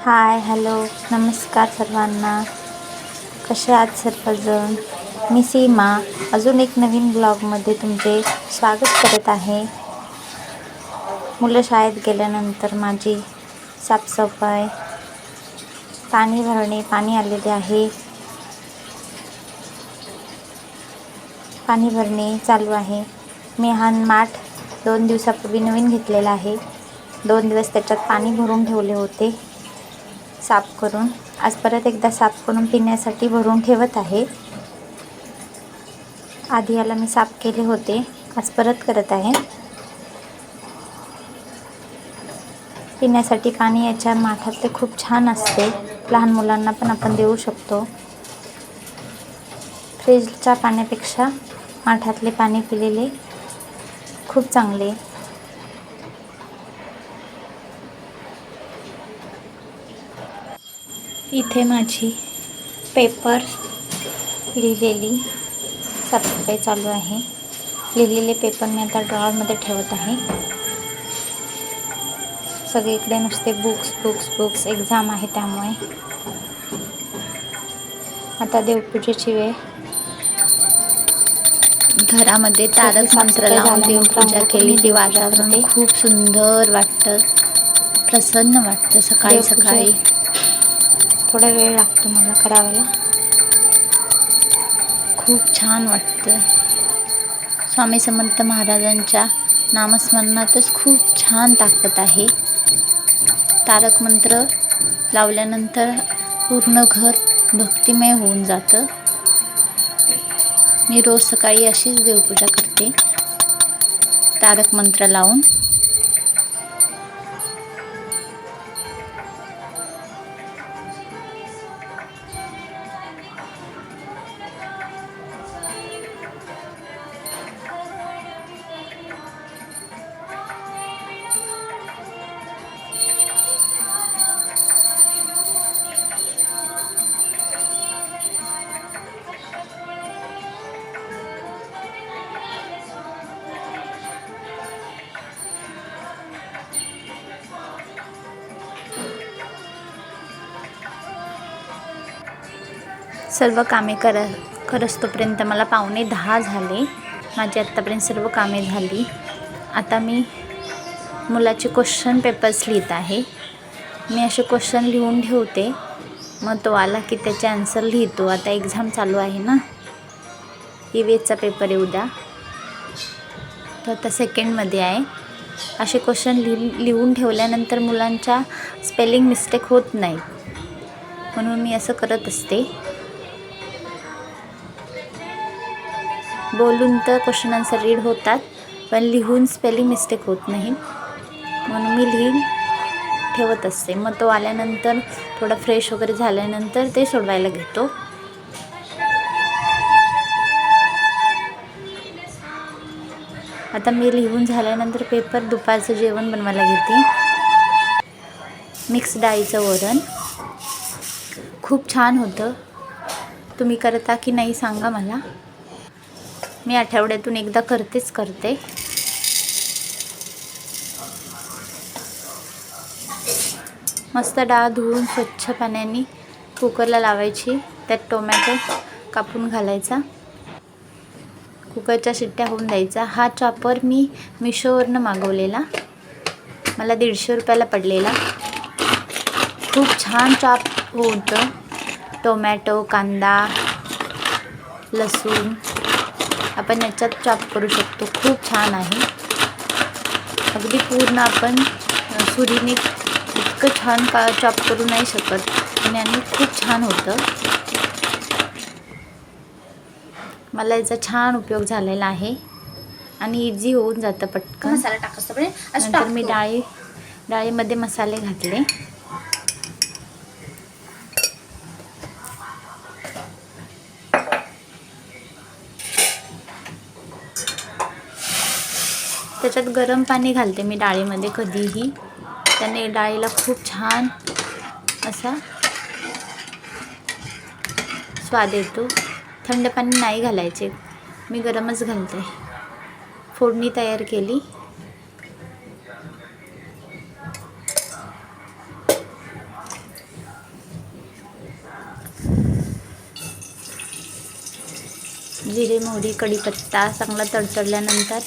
Hi hello नमस्कार सर्वांना. कसे आहात सर्वजण? मी सीमा. अजून एक नवीन ब्लॉगमध्ये तुमचे स्वागत करत आहे. मुलं शाळेत गेल्यानंतर माझी साफसफाई पाणी भरणे पाणी आलेले आहे. पाणी भरणे चालू आहे. मी हा माठ दोन दिवसापूर्वी नवीन घेतलेला आहे. दोन दिवस त्याच्यात पाणी भरून ठेवले होते. साफ करून आज परत एकदा साफ करून पिण्यासाठी भरून ठेवत आहे. आधी याला मी साफ केले होते आज परत करत आहे. पिण्यासाठी पाणी याच्या माठातले खूप छान असते. लहान मुलांना पण आपण देऊ शकतो. फ्रीजच्या पाण्यापेक्षा माठातले पाणी पिलेले खूप चांगले. इथे माझी पेपर लिहिलेली साफसफाई चालू आहे. लिहिलेले पेपर मी आता ड्रॉवरमध्ये ठेवत आहे. सगळीकडे नुसते बुक्स बुक्स बुक्स एक्झाम आहे त्यामुळे. आता देवपूजेची वेळ. घरामध्ये तारक मंत्र लावून देवपूजा केली. देवपूजा वातावरण. खूप सुंदर वाटतं. प्रसन्न वाटतं सकाळी. सकाळी. थोडा वेळ लागतो मला करायला. खूप छान वाटतं. स्वामी समर्थ महाराजांच्या नामस्मरणातच खूप छान ताकद आहे. तारक मंत्र लावल्यानंतर पूर्ण घर भक्तिमय होऊन जातं. मी रोज सकाळी अशीच देवपूजा करते. तारक मंत्र लावून. सर्व कामे कर करस्तोपर्यंत मला पावणे दहा झाले. माझी आत्तापर्यंत सर्व कामे झाली. आता मी मुलाचे क्वेश्चन पेपर्स लिहित आहे. मी असे क्वेश्चन लिहून ठेवते. मग तो आला की त्याचे आन्सर लिहितो. आता एक्झाम चालू आहे ना? ई व्ही पेपर आहे उद्या तो आता सेकंडमध्ये आहे. असे क्वेश्चन लिहि लिहून ठेवल्यानंतर मुलांच्या स्पेलिंग मिस्टेक होत नाही म्हणून मी असं करत असते. बोलून तर क्वेश्चन आन्सर रीड होतात पण लिहून स्पेलिंग मिस्टेक होत नाही. म्हणून मी लिहून ठेवत असते. मग तो आल्यानंतर थोडा फ्रेश वगैरे झाल्यानंतर ते सोडवायला घेतो. आता मी लिहून झाल्यानंतर पेपर दुपारचं जेवण बनवायला घेते. मिक्स डाळीचं वरण. खूप छान होतं. तुम्ही करता की नाही सांगा मला. मी आठवड्यातून एकदा करतेच करते. मस्त डाळ धुवून स्वच्छ पाण्याने कुकरला लावायची. त्यात टोमॅटो कापून घालायचा. कुकरच्या शिट्ट्या होऊन द्यायचा. हा चॉपर मी मिशोवरनं मागवलेला. मला दीडशे रुपयाला पडलेला. खूप छान चॉप होतं. टोमॅटो कांदा लसूण. आपण याच्यात चॉप करू शकतो. खूप छान आहे. अगदी पूर्ण आपण सुरीने इतकं छान का चॉप करू नाही शकत. आणि आणि खूप छान होतं. मला याचा छान उपयोग झालेला आहे. आणि इझी होऊन जातं पटकन. मसाला टाकतो पण असं नंतर मी टाकतो. डाळी डाळीमध्ये मसाले घातले. त्याच्यात गरम पाणी घालते मी डाळीमध्ये कधीही. त्याने डाळीला खूप छान असा स्वाद येतो. थंड पाणी नाही घालायचे. मी गरमच घालते. फोडणी तयार केली. जिरे मोहरी कढीपत्ता चांगला तडतडल्यानंतर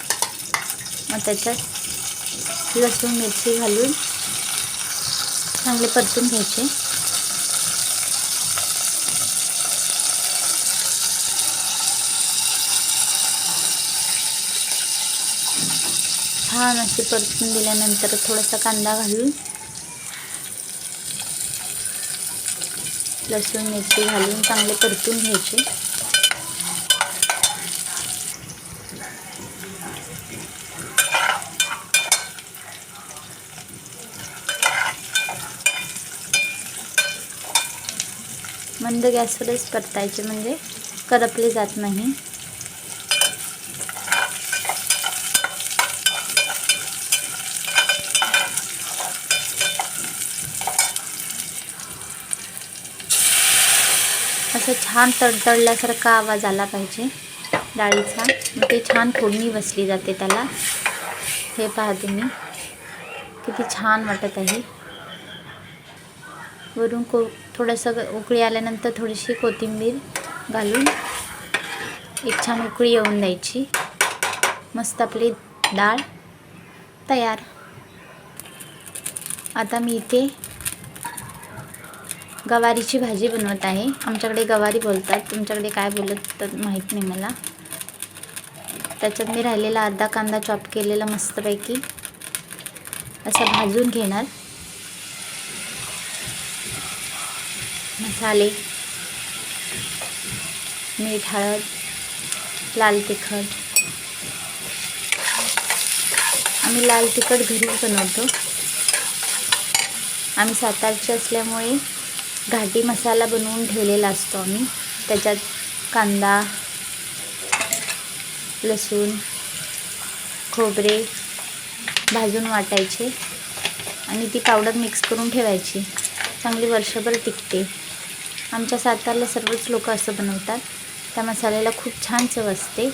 मग त्याच्यात लसूण मिरची घालून चांगले परतून घ्यायचे. छान असे परतून दिल्यानंतर थोडासा कांदा घालून लसूण मिरची घालून चांगले परतून घ्यायचे. मंद गॅसवरच परतायचे म्हणजे करपले जात नाही. असं छान तडतडल्यासारखा आवाज आला पाहिजे डाळीचा. मग ते छान फोडणी बसली जाते त्याला. हे पाहते मी किती छान वाटत आहे. वरून को थोडंसं ग- उकळी आल्यानंतर थोडीशी कोथिंबीर घालून एक छान उकळी येऊन द्यायची. मस्त आपली डाळ तयार. आता मी इथे गवारीची भाजी बनवत आहे. आमच्याकडे गवारी बोलतात. तुमच्याकडे काय बोलत तर माहीत नाही मला. त्याच्यात मी राहिलेला अर्धा कांदा चॉप केलेला मस्तपैकी असं भाजून घेणार. मसाले मीठ हळद लाल तिखट. आम्ही लाल तिखट घरीच बनवतो. आम्ही सातारचे असल्यामुळे घाटी मसाला बनवून ठेवलेला असतो आम्ही. त्याच्यात कांदा लसूण खोबरे भाजून वाटायचे आणि ती पावडर मिक्स करून ठेवायची. चांगली वर्षभर टिकते. आमच्या सातारला सर्वच लोक असं बनवतात. त्या मसाल्याला खूप छान चव असते.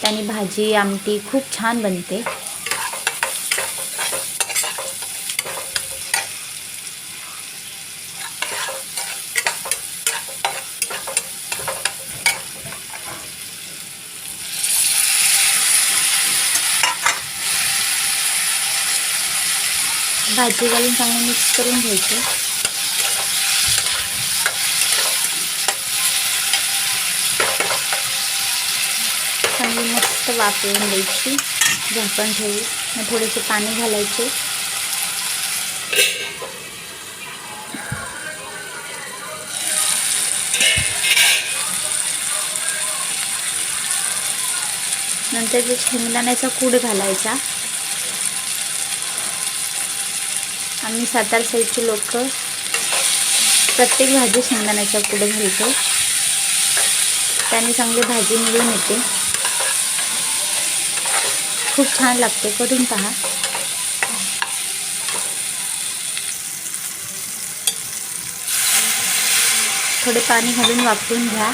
त्याने भाजी आमटी खूप छान बनते. भाजी घालून चांगलं मिक्स करून घ्यायची चांगली मस्त वाफ येऊन द्यायची. झाकण ठेवू मग थोडेसे पाणी घालायचे. नंतर जे शेंगदाण्याचा कूड घालायचा. आम्ही सातार साईडचे लोक प्रत्येक भाजी शेंगदाण्याचा कूड घालतो. त्याने चांगली भाजी मिळून येते. खूप छान लागते. करून पहा. थोडे पाणी घालून वापरून घ्या.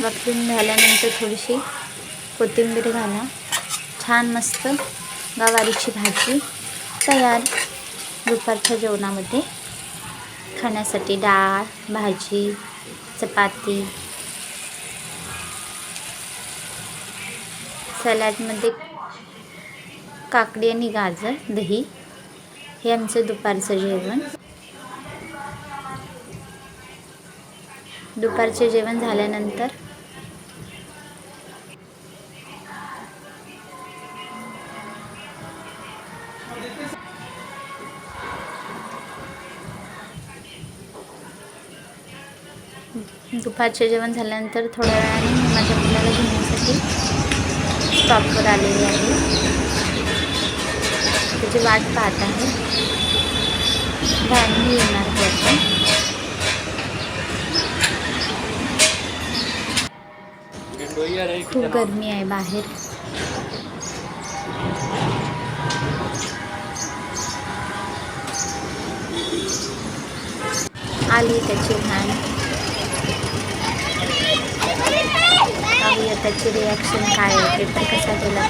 वापरून झाल्यानंतर थोडीशी कोथिंबीर घाला. छान मस्त गवारीची भाजी तयार दुपारच्या जेवणामध्ये. खाण्यासाठी डाळ भाजी चपाती. सॅलॅडमध्ये काकडी आणि गाजर दही. हे आमचं दुपारचं जेवण. दुपारचे जेवण झाल्यानंतर दुपारचे जेवण झाल्यानंतर थोड्या वेळाने मी माझ्या मुलाला घेण्यासाठी स्टॉपवर आलेली आहे. त्याची वाट पाहत आहे. व्हॅनही येणार आहे आता खूप गरमी आहे बाहेर. आली त्याची व्हॅन. त्याची रिॲक्शन काय आहे? पेपर कसा गेला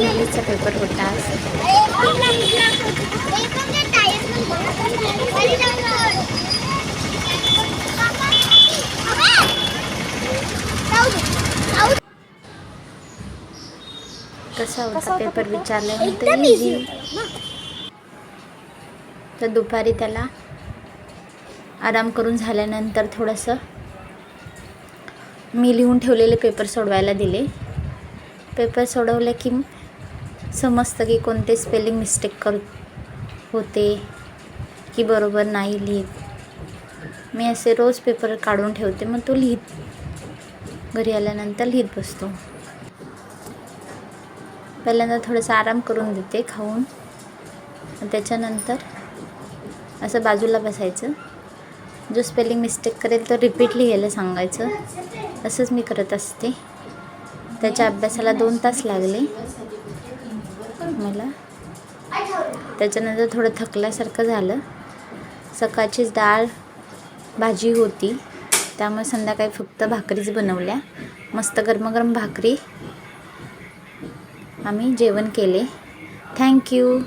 इंग्लिशचा पेपर होता. कसा होता पेपर विचारल्यानंतर इझी तर दुपारी त्याला आराम करून झाल्यानंतर थोडंसं मी लिहून ठेवलेले पेपर सोडवायला दिले. पेपर सोडवले की समजतं की कोणते स्पेलिंग मिस्टेक कर होते की बरोबर नाही लिहित. मी असे रोज पेपर काढून ठेवते मग तो लिहित. घरी आल्यानंतर लिहित बसतो. पहिल्यांदा थोडंसं आराम करून देते खाऊन. त्याच्यानंतर असं बाजूला बसायचं. जो स्पेलिंग मिस्टेक करेल तो रिपीट लिहायला सांगायचं. असंच मी करत असते. त्याच्या अभ्यासाला दोन तास लागले. मला. त्याच्यानंतर थोडं थकल्यासारखं झालं. सकाळचीच डाळ भाजी होती. त्यामुळे संध्याकाळी फक्त भाकरीच बनवल्या. मस्त गरमागरम भाकरी आम्ही जेवण केले. थँक्यू